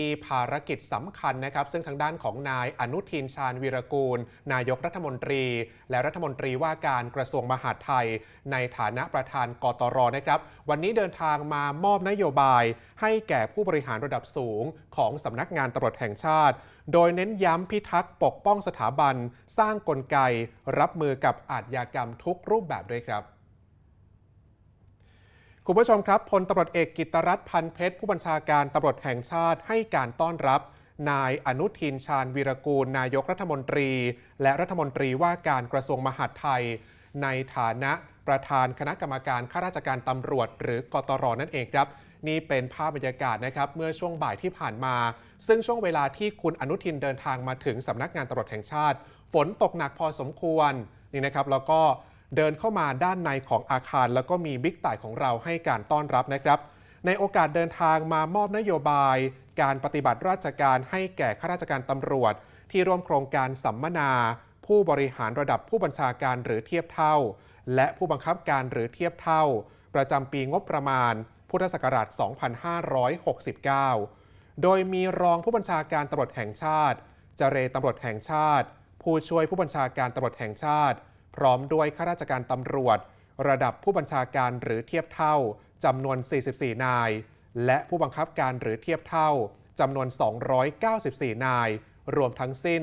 มีภารกิจสำคัญนะครับ ซึ่งทางด้านของนายอนุทินชาญวีรกูล นายกรัฐมนตรี และรัฐมนตรีว่าการกระทรวงมหาดไทย ในฐานะประธานกตรนะครับ วันนี้เดินทางมามอบนโยบาย ให้แก่ผู้บริหารระดับสูงของสำนักงานตำรวจแห่งชาติ โดยเน้นย้ำพิทักษ์ปกป้องสถาบัน สร้างกลไก รับมือกับอาชญากรรมทุกรูปแบบด้วยครับ คุณผู้ชมครับพลตำรวจเอกกิตรัตน์พันเพชรผู้บัญชาการตำรวจแห่งชาติให้การต้อนรับ นายอนุทินชาญวีรกูล นายกรัฐมนตรี และรัฐมนตรีว่าการกระทรวงมหาดไทย ในฐานะประธานคณะกรรมการข้าราชการตำรวจ หรือกตรนั่นเองครับ นี่เป็นภาพบรรยากาศนะครับ เมื่อช่วงบ่ายที่ผ่านมา ซึ่งช่วงเวลาที่คุณอนุทินเดินทางมาถึงสำนักงานตำรวจแห่งชาติ ฝนตกหนักพอสมควรนี่นะครับแล้วก็ เดินเข้ามาด้านในของอาคาร แล้วก็มีบิ๊กต่ายของเราให้การต้อนรับนะครับ ในโอกาสเดินทางมามอบนโยบาย การปฏิบัติราชการให้แก่ข้าราชการตำรวจ ที่ร่วมโครงการสัมมนา ผู้บริหารระดับผู้บัญชาการหรือเทียบเท่า และผู้บังคับการหรือเทียบเท่า ประจำปีงบประมาณ พุทธศักราช 2569 โดยมีรองผู้บัญชาการตำรวจแห่งชาติเจรตำรวจแห่งชาติ ผู้ช่วยผู้บัญชาการตำรวจแห่งชาติ พร้อมด้วยข้าราชการตำรวจ ระดับผู้บัญชาการหรือเทียบเท่าจำนวน 44 นาย และผู้บังคับการหรือเทียบเท่าจำนวน 294 นาย รวมทั้งสิ้น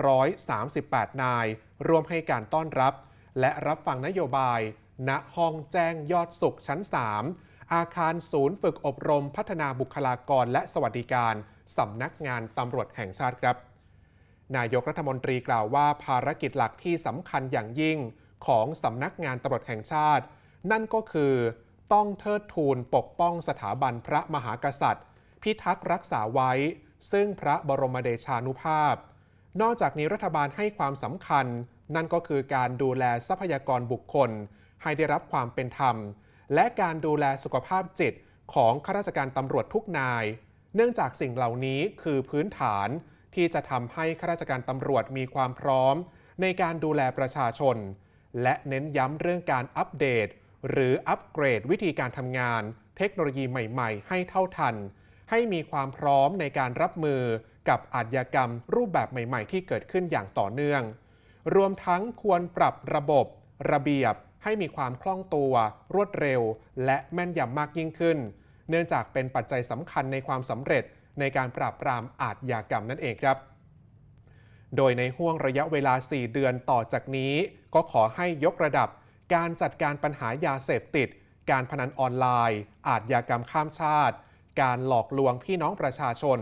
338 นายรวมให้การต้อนรับ และรับฟังนโยบาย ณห้องแจ้งยอดสุขชั้น 3 อาคารศูนย์ฝึกอบรมพัฒนาบุคลากรและสวัสดิการสำนักงานตำรวจแห่งชาติครับ นายกรัฐมนตรีกล่าวว่าภารกิจหลักที่สำคัญอย่างยิ่งของสำนักงานตำรวจแห่งชาติ นั่นก็คือต้องเทิดทูนปกป้องสถาบันพระมหากษัตริย์ พิทักษ์รักษาไว้ ซึ่งพระบรมเดชานุภาพ นอกจากนี้รัฐบาลให้ความสำคัญ นั่นก็คือการดูแลทรัพยากรบุคคล ให้ได้รับความเป็นธรรม และการดูแลสุขภาพจิตของข้าราชการตำรวจทุกนาย เนื่องจากสิ่งเหล่านี้คือพื้นฐาน ที่จะทำให้ข้าราชการตำรวจมีความพร้อม ในการดูแลประชาชน และเน้นย้ำเรื่องการอัปเดต หรืออัปเกรดวิธีการทำงาน เทคโนโลยีใหม่ๆ ให้เท่าทัน ให้มีความพร้อมในการรับมือกับอาชญากรรมรูปแบบใหม่ ๆ ที่เกิดขึ้นอย่างต่อเนื่อง รวมทั้งควรปรับระบบ ระเบียบ ให้มีความคล่องตัว รวดเร็ว และแม่นยำมากยิ่งขึ้น เนื่องจากเป็นปัจจัยสำคัญในความสำเร็จ ในการปราบปรามอาชญากรรมนั่นเองครับ โดยในห่วงระยะเวลา 4 เดือนต่อจากนี้ ก็ขอให้ยกระดับ การจัดการปัญหายาเสพติด การพนันออนไลน์ อาชญากรรมข้ามชาติ การหลอกลวงพี่น้องประชาชน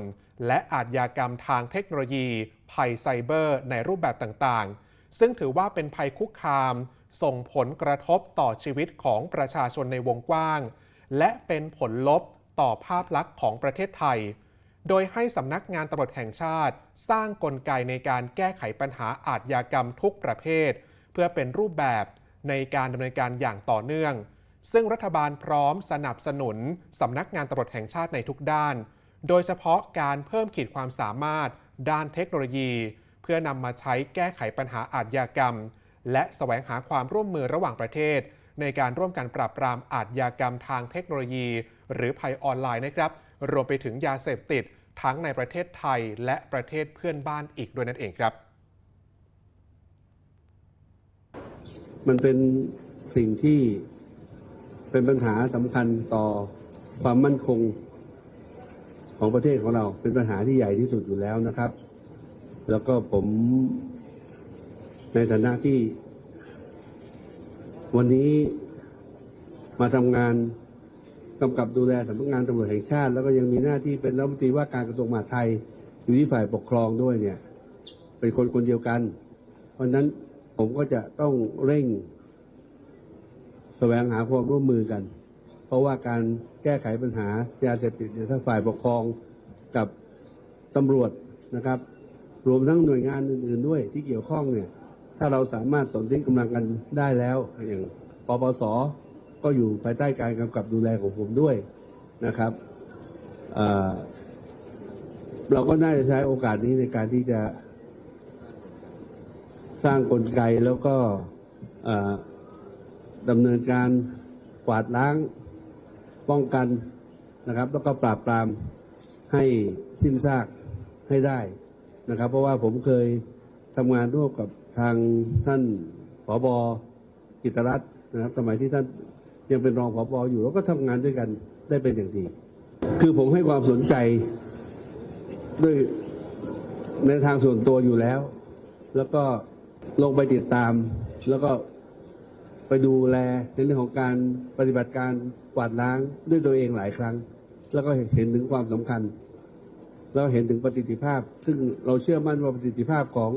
และอาชญากรรมทางเทคโนโลยี ภัยไซเบอร์ ในรูปแบบต่างๆ ซึ่งถือว่าเป็นภัยคุกคาม ส่งผลกระทบต่อชีวิตของประชาชนในวงกว้าง และเป็นผลลบต่อภาพลักษณ์ของประเทศไทย โดยให้สำนักงานตำรวจแห่งชาติ สร้างกลไกในการแก้ไขปัญหาอาชญากรรมทุกประเภท เพื่อเป็นรูปแบบในการดำเนินการอย่างต่อเนื่อง ซึ่งรัฐบาลพร้อมสนับสนุนสำนักงานตำรวจแห่งชาติในทุกด้าน โดยเฉพาะการเพิ่มขีดความสามารถด้านเทคโนโลยี เพื่อนำมาใช้แก้ไขปัญหาอาชญากรรม และแสวงหาความร่วมมือระหว่างประเทศ ในการร่วมกันปราบปรามอาชญากรรมทางเทคโนโลยี หรือภัยออนไลน์นะครับ รวมไปถึงยาเสพติด ทั้งในประเทศไทยและประเทศเพื่อนบ้านอีกด้วยนั่นเองครับ มันเป็นสิ่งที่เป็นปัญหาสำคัญต่อความมั่นคงของประเทศของเราเป็นปัญหาที่ใหญ่ที่สุดอยู่แล้วนะครับ แล้วก็ผมในฐานะที่ วันนี้มาทำงาน กำกับดูแลสำนักงานตำรวจแห่งชาติ แล้วก็ยังมีหน้าที่เป็นรัฐมนตรีว่าการกระทรวงมหาดไทยอยู่ที่ฝ่ายปกครองด้วยเนี่ยเป็นคนคนเดียวกัน เพราะฉะนั้นผมก็จะต้องเร่งแสวงหาความร่วมมือกัน เพราะว่าการแก้ไขปัญหายาเสพติดเนี่ยถ้าฝ่ายปกครองกับตำรวจนะครับ รวมทั้งหน่วยงานอื่นๆด้วยที่เกี่ยวข้องเนี่ยถ้าเราสามารถสนที่กำลังกันได้แล้วอย่างปปส ก็อยู่ภายใต้การกำกับดูแลของผมด้วยนะครับเเราก็น่าจะใช้โอกาสนี้ในการที่จะสร้างกลไกแล้วก็ดำเนินการกวาดล้างป้องกันนะครับ แล้วก็ปราบปรามให้สิ้นซากให้ได้นะครับ เพราะว่าผมเคยทำงานร่วมกับทางท่านผอบอกิตรัตน์นะครับ สมัยที่ท่าน ยังเป็นรองผบออยู่แล้วก็ทำงานด้วยกันได้เป็นอย่างดี คือผมให้ความสนใจด้วยในทางส่วนตัวอยู่แล้ว แล้วก็ลงไปติดตาม แล้วก็ไปดูแลในเรื่องของการปฏิบัติการกวาดล้างด้วยตัวเองหลายครั้ง แล้วก็เห็นถึงความสำคัญ แล้วเห็นถึงประสิทธิภาพ ซึ่งเราเชื่อมั่นว่าประสิทธิภาพของ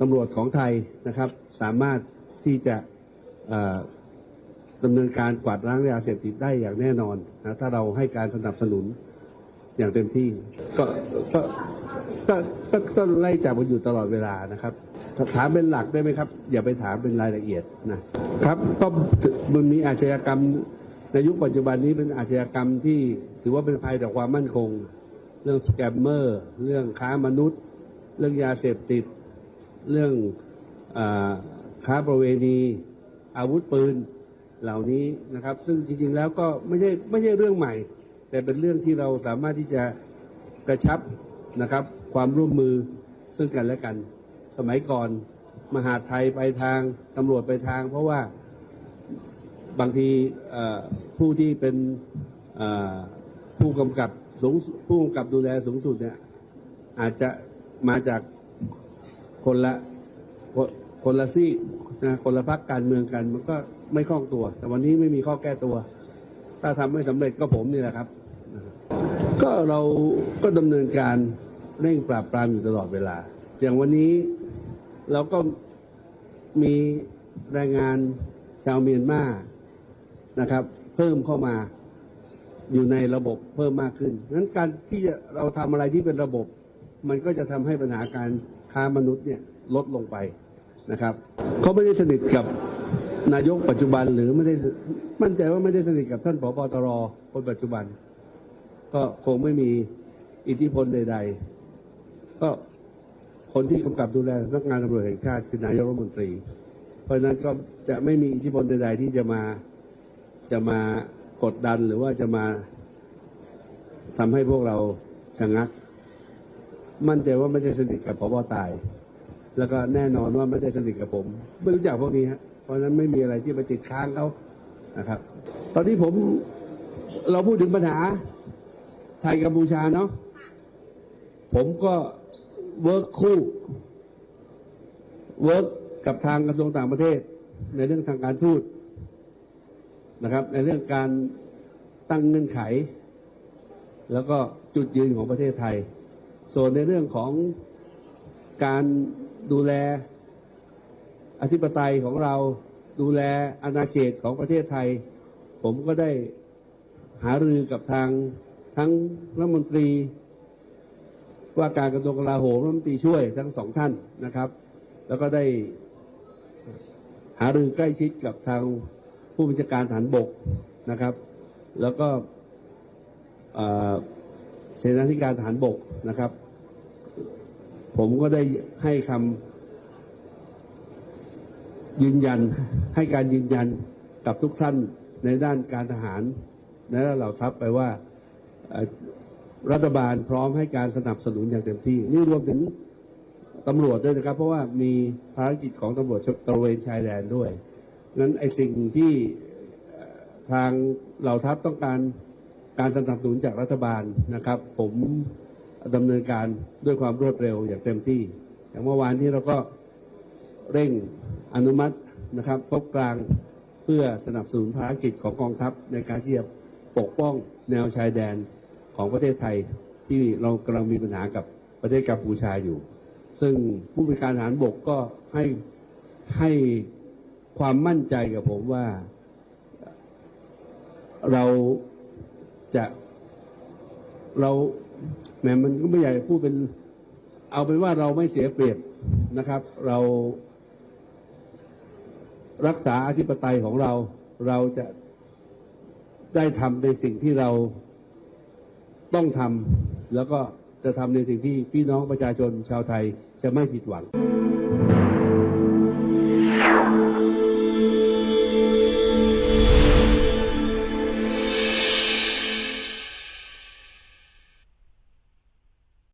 ตำรวจของไทยนะครับ สามารถที่จะ ดำเนินการกวาดล้างยาเสพติดได้อย่างแน่นอนนะถ้าเราให้การสนับสนุนอย่างเต็มที่ ก็ก็ก็ก็ก็ไล่จับกันอยู่ตลอดเวลานะครับ ถามเป็นหลักได้ไหมครับ อย่าไปถามเป็นรายละเอียดนะครับก็มันมีอาชญากรรมในยุคปัจจุบันนี้เป็นอาชญากรรมที่ถือว่าเป็นภัยต่อความมั่นคง เรื่องสแกมเมอร์เรื่องค้ามนุษย์ เรื่องยาเสพติด เรื่องอค้าประเวณี อาวุธปืน เหล่านี้นะครับ ซึ่งจริงๆแล้วก็ไม่ใช่ไม่ใช่เรื่องใหม่ แต่เป็นเรื่องที่เราสามารถที่จะกระชับนะครับ ความร่วมมือซึ่งกันและกัน สมัยก่อนมหาไทยไปทางตำรวจไปทาง เพราะว่าบางทีผู้ที่เป็นผู้กำกับสูงผู้กำกับดูแลสูงสุดเนี่ยอาจจะมาจากคนละคนคนละซีกนะคนละพักการเมืองกันมันก็ ไม่คล่องตัว แต่วันนี้ไม่มีข้อแก้ตัว ถ้าทำไม่สำเร็จก็ผมนี่แหละครับ ก็เราก็ดำเนินการเร่งปราบปรามอยู่ตลอดเวลา อย่างวันนี้เราก็มีแรงงานชาวเมียนมานะครับ เพิ่มเข้ามาอยู่ในระบบเพิ่มมากขึ้นงั้นการที่จะเราทำอะไรที่เป็นระบบ มันก็จะทำให้ปัญหาการค้ามนุษย์เนี่ยลดลงไปนะครับเขาไม่ได้สนิทกับ นายกปัจจุบันหรือไม่ได้มั่นใจว่าไม่ได้สนิทกับท่านผบตรคนปัจจุบัน ก็คงไม่มีอิทธิพลใด ๆ ก็คนที่กำกับดูแลสำนักงานตำรวจแห่งชาติคือนายกรัฐมนตรี เพราะนั้นก็จะไม่มีอิทธิพลใด ๆ ที่จะมาจะมากดดันหรือว่าจะมาทำให้พวกเราชะงัก มั่นใจว่าไม่ได้สนิทกับพบตาย แล้วก็แน่นอนว่าไม่ได้สนิทกับผม ไม่รู้จักพวกนี้ฮะ เพราะฉะนั้นไม่มีอะไรที่ไปติดค้างเขานะครับ ตอนนี้ผมเราพูดถึงปัญหาไทยกัมพูชาเนาะผมก็เวิร์คคู่เวิร์กกับทางกระทรวงต่างประเทศ ในเรื่องทางการทูตนะครับ ในเรื่องการตั้งเงื่อนไข แล้วก็จุดยืนของประเทศไทย ส่วนในเรื่องของการดูแล อธิปไตยของเราดูแลอาณาเขตของประเทศไทย ผมก็ได้หารือกับทางทั้งรัฐมนตรี ว่าการกระทรวงกลาโหมรัฐมนตรีช่วยทั้งสองท่านนะครับ แล้วก็ได้หารือใกล้ชิดกับทางผู้บัญชาการฐานบกนะครับ แล้วก็เสนาธิการฐานบกนะครับ ผมก็ได้ให้คำ ยืนยันให้การยืนยันกับทุกท่านในด้านการทหารและเหล่าทัพไปว่ารัฐบาลพร้อมให้การสนับสนุนอย่างเต็มที่ นี่รวมถึงตำรวจด้วยนะครับ เพราะว่ามีภารกิจของตำรวจตระเวนชายแดนด้วยนั้นไอ้สิ่งที่ทางเหล่าทัพต้องการการสนับสนุนจากรัฐบาลนะครับ ผมดำเนินการด้วยความรวดเร็วอย่างเต็มที่ อย่างเมื่อวานที่เราก็เร่ง อนุมัตินะครับงบกลางเพื่อสนับสนุนภารกิจของกองทัพในการที่จะปกป้องแนวชายแดนของประเทศไทยที่เรากำลังมีปัญหากับประเทศกัมพูชาอยู่ ซึ่งผู้บริการทหารบกก็ให้ให้ความมั่นใจกับผมว่า เราจะเราแหมมันก็ไม่อยากจะพูดเป็น เอาเป็นว่าเราไม่เสียเปรียบนะครับ เรา รักษาอธิปไตยของเราเราจะได้ทำในสิ่งที่เราต้องทำแล้วก็จะทำในสิ่งที่พี่น้องประชาชนชาวไทยจะไม่ผิดหวัง